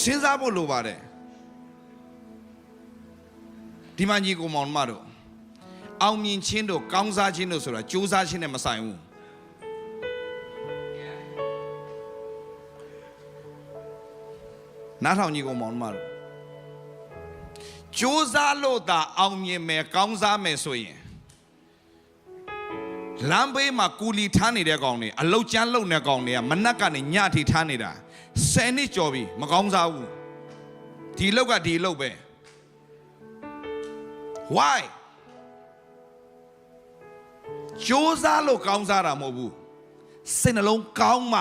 စဉ်းစားဖို့လိုပါတယ်ဒီမှာညီကိုမောင်မတို့အောင်မြင်ခြင်းတို့ကောင်းစားခြင်းတို့ဆိုတာကြိုးစားခြင်းနဲ့မဆိုင်ဘူးနားထောင်ညီကိုမောင်မတို့ကြိုးစားလို့သာအောင်မြင်မယ်ကောင်းစားမယ်ဆိုရင် လမ်းဘေးမှာကူလီထားနေတဲ့ကောင်တွေအလုတ်ကျန်းလုံတဲ့ကောင်တွေကမနက်ကနေညအထိထားနေတာ10နှစ်ကျော်ပြီမကောင်းစားဘူးဒီလုတ်ကဒီလုတ်ပဲ why ကြိုးစားလို့ကောင်းစားတာမဟုတ်ဘူးစိတ်နှလုံးကောင်းမှ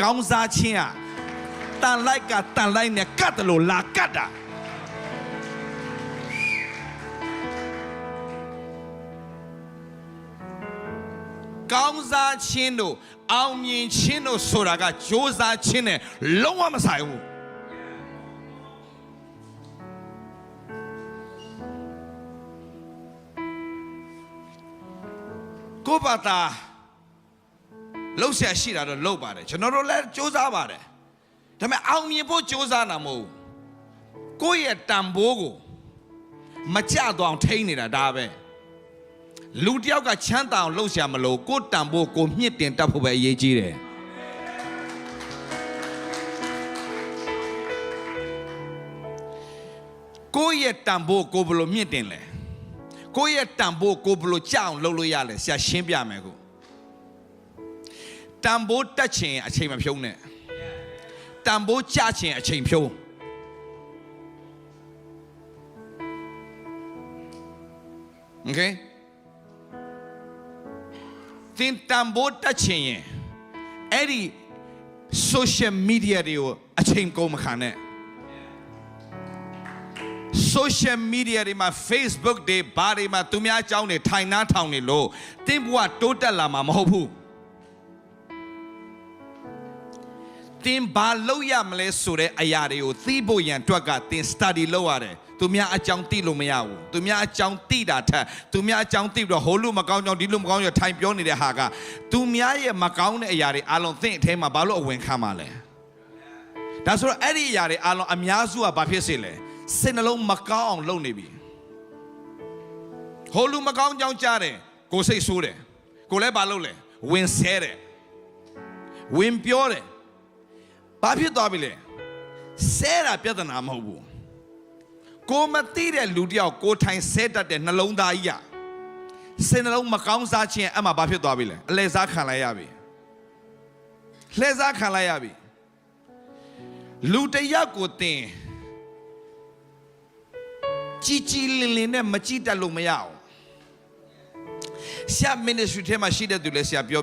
ကောင်းစားခြင်းอ่ะတန်လိုက်ကတန်လိုက်နဲ့ကတ်တယ်လို့လာကတ်တာ ကောင်းစားခြင်းတို့အောင်မြင်ခြင်းတို့ဆိုတာကကြိုးစားခြင်းနဲ့လုံးဝမဆိုင်ဘူးကိုယ့်ဘာသာလှုပ်ရှားရှိတာတော့လှုပ်ပါတယ်ကျွန်တော်တို့လည်းစူးစမ်းပါတယ်ဒါပေမဲ့အောင်မြင်ဖို့စူးစမ်းတာမဟုတ်ဘူးကိုယ့်ရဲ့တန်ဖိုးကိုမကြတော့အောင်ထိန်းနေတာဒါပဲ လူတစ်ယောက်ကချမ်းသာအောင်လှုပ်ရှားမလို့ကိုယ့်တန်ဖိုးကိုမြင့်တင်တတ်ဖို့ပဲအရေးကြီးတယ်ကိုယ့်ရဲ့တန်ဖိုးကိုဘယ်လိုမြင့်တင်လဲ ကိုယ့်ရဲ့တန်ဖိုးကိုဘယ်လိုကြအောင်လုပ်လို့ရလဲဆရာရှင်းပြမယ်ကိုတန်ဖိုးတက်ချင်အချိန်မဖြုံးနဲ့တန်ဖိုးကြချင်အချိန်ဖြုံးโอเคသ င်တန်ဖိုးတက်ချင်ရင်အဲ့ဒီ social media တွေကိုအချိန်ကုန်မခံနဲ့ social media တွေမှာ Facebook တွေဘာတွေမှာသူများအကြောင်းတွေထိုင်နှားထောင်နေလို့တင်းဘဝတိုးတက်လာမှာမဟုတ်ဘူး တင်းဘာလုပ်ရမလဲဆိုတဲ့အရာတွေကိုသိဖို့ရန်အတွက်ကတင်း study လုပ်ရတယ်သူများအကြောင်းသိလို့မရဘူးသူများအကြောင်းသိတာထက်သူများအကြောင်းသိပြီးတော့ဟိုလူမကောင်းကြောင်းဒီလူမကောင်းကြောင်းထိုင်ပြောနေတဲ့ဟာကသူများရဲ့မကောင်းတဲ့အရာတွေအလုံးသင်အထဲမှာဘာလို့အဝင်ခံမှာလဲဒါဆိုတော့အဲ့ဒီအရာတွေအားလုံးအများစုကဘာဖြစ်စေလဲစိတ်နှလုံးမကောင်းအောင်လုပ်နေပြီဟိုလူမကောင်းကြောင်းကြားတယ်ကိုစိတ်ဆိုးတယ်ကိုလည်းဘာလုပ်လဲဝင်ဆဲတယ်ဝင်ပြောတယ် ဘာဖြစ်သွားပြီလဲဆဲတာပြဿနာမဟုတ်ဘူးကိုမသိတဲ့လူတစ်ယောက်ကိုထိုင်ဆဲတတ်တဲ့နှလုံးသားကြီးอ่ะစိတ်နှလုံးမကောင်းစားခြင်းအဲ့မှာဘာဖြစ်သွားပြီလဲအလဲစားခံလိုက်ရပြီလှည့်စားခံလိုက်ရပြီလူတစ်ယောက်ကိုတင်ကြီးကြီးလင်းလင်းနဲ့မကြည့်တတ်လို့မရအောင်ဆရာ ministry ထဲမှာရှိတဲ့သူလည်းဆရာပြော